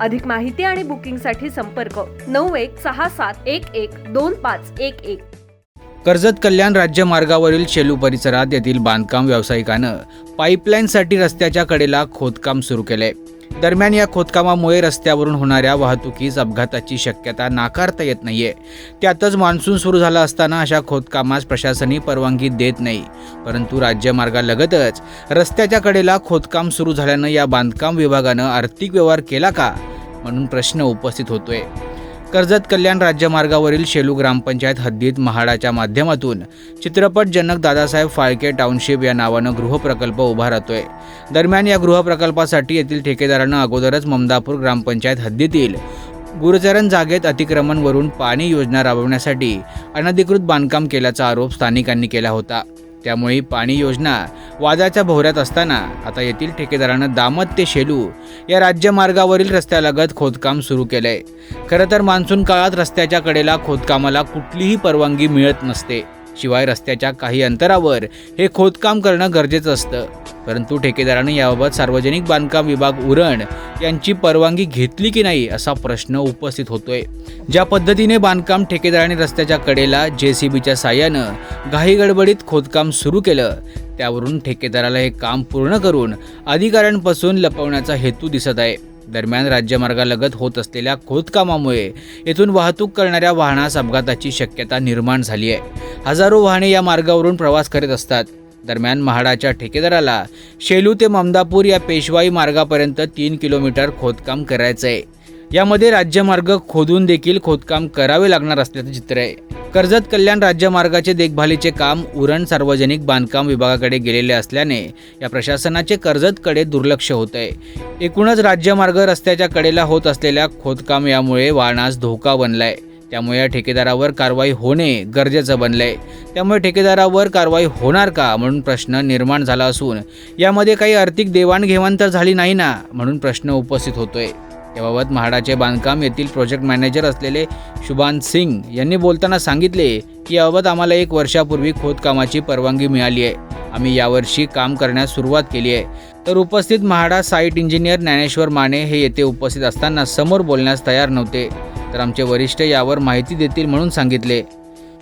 अधिक माहिती आणि बुकिंगसाठी संपर्क नऊ एक सहा सात एक एक दोन पाच एक एक. कर्जत कल्याण राज्य मार्गावरील शेलू परिसरात येथील बांधकाम व्यावसायिकानं पाईपलाईनसाठी रस्त्याच्या कडेला खोदकाम सुरू केले. दरम्यान या खोदकामामुळे रस्त्यावरून होणाऱ्या वाहतुकीस अपघाताची शक्यता नाकारता येत नाहीये. त्यातच मान्सून सुरू झाला असताना अशा खोदकामास प्रशासनही परवानगी देत नाही. परंतु राज्यमार्गालगतच रस्त्याच्या कडेला खोदकाम सुरू झाल्यानं या बांधकाम विभागानं आर्थिक व्यवहार केला का? म्हणून प्रश्न उपस्थित होतोय. कर्जत कल्याण राज्यमार्गावरील शेलू ग्रामपंचायत हद्दीत महाडाच्या माध्यमातून चित्रपट जनक दादासाहेब फाळके टाउनशिप या नावानं गृहप्रकल्प उभा राहतोय. दरम्यान या गृहप्रकल्पासाठी येथील ठेकेदारानं अगोदरच ममदापूर ग्रामपंचायत हद्दीतील गुरुचरण जागेत अतिक्रमणवरून पाणी योजना राबवण्यासाठी अनधिकृत बांधकाम केल्याचा आरोप स्थानिकांनी केला होता. त्यामुळे पाणी योजना वादाच्या भोवऱ्यात असताना आता येथील ठेकेदारानं दामत ते शेलू या राज्यमार्गावरील रस्त्यालगत खोदकाम सुरू केलंय. खरं तर मान्सून काळात रस्त्याच्या कडेला खोदकामाला कुठलीही परवानगी मिळत नसते. शिवाय रस्त्याच्या काही अंतरावर हे खोदकाम करणं गरजेचं असतं. परंतु ठेकेदारानं याबाबत सार्वजनिक बांधकाम विभाग उरण यांची परवानगी घेतली की नाही असा प्रश्न उपस्थित होतोय. ज्या पद्धतीने बांधकाम ठेकेदाराने रस्त्याच्या कडेला जे सी बीच्या साह्यानं घाईगडबडीत खोदकाम सुरू केलं त्यावरून ठेकेदाराला हे काम पूर्ण करून अधिकाऱ्यांपासून लपवण्याचा हेतू दिसत आहे. दरम्यान राज्यमार्गालगत होत असलेल्या खोदकामामुळे येथून वाहतूक करणाऱ्या वाहनास अपघाताची शक्यता निर्माण झाली आहे. हजारो वाहने या मार्गावरून प्रवास करीत असतात. दरम्यान म्हाडाच्या ठेकेदाराला शेलू ते ममदापूर या पेशवाई मार्गापर्यंत तीन किलोमीटर खोदकाम करायचं आहे यामध्ये राज्यमार्ग खोदून देखील खोदकाम करावे लागणार असल्याचं चित्र आहे. कर्जत कल्याण राज्यमार्गाचे देखभालीचे काम उरण सार्वजनिक बांधकाम विभागाकडे गेलेले असल्याने या प्रशासनाचे कर्जतकडे दुर्लक्ष होत आहे एकूणच राज्यमार्ग रस्त्याच्या कडेला होत असलेल्या खोदकाम यामुळे वाहनास धोका बनलाय. त्यामुळे या ठेकेदारावर कारवाई होणे गरजेचं बनलंय. त्यामुळे ठेकेदारावर कारवाई होणार का? म्हणून प्रश्न निर्माण झाला असून यामध्ये काही आर्थिक देवाणघेवाण तर झाली नाही ना? म्हणून प्रश्न उपस्थित होतोय. याबाबत म्हाडाचे बांधकाम येथील प्रोजेक्ट मॅनेजर असलेले शुभान सिंग यांनी बोलताना सांगितले की याबाबत आम्हाला एक वर्षापूर्वी खोदकामाची परवानगी मिळाली आहे. आम्ही यावर्षी काम करण्यास सुरुवात केली आहे. तर उपस्थित म्हाडा साईट इंजिनियर ज्ञानेश्वर माने हे येथे उपस्थित असताना समोर बोलण्यास तयार नव्हते. तर आमचे वरिष्ठ यावर माहिती देतील म्हणून सांगितले.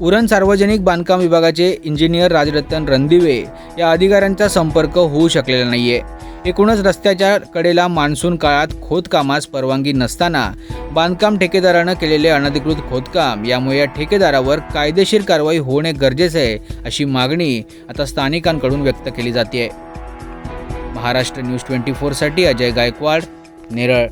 उरण सार्वजनिक बांधकाम विभागाचे इंजिनियर राजरत्न रणदिवे या अधिकाऱ्यांचा संपर्क होऊ शकलेला नाहीये. एकूणच रस्त्याच्या कडेला मान्सून काळात खोदकामास परवानगी नसताना बांधकाम ठेकेदारानं केलेले अनधिकृत खोदकाम यामुळे या ठेकेदारावर कायदेशीर कारवाई होणे गरजेचे आहे अशी मागणी आता स्थानिकांकडून व्यक्त केली जाते महाराष्ट्र न्यूज ट्वेंटी फोरसाठी अजय गायकवाड नेरळ.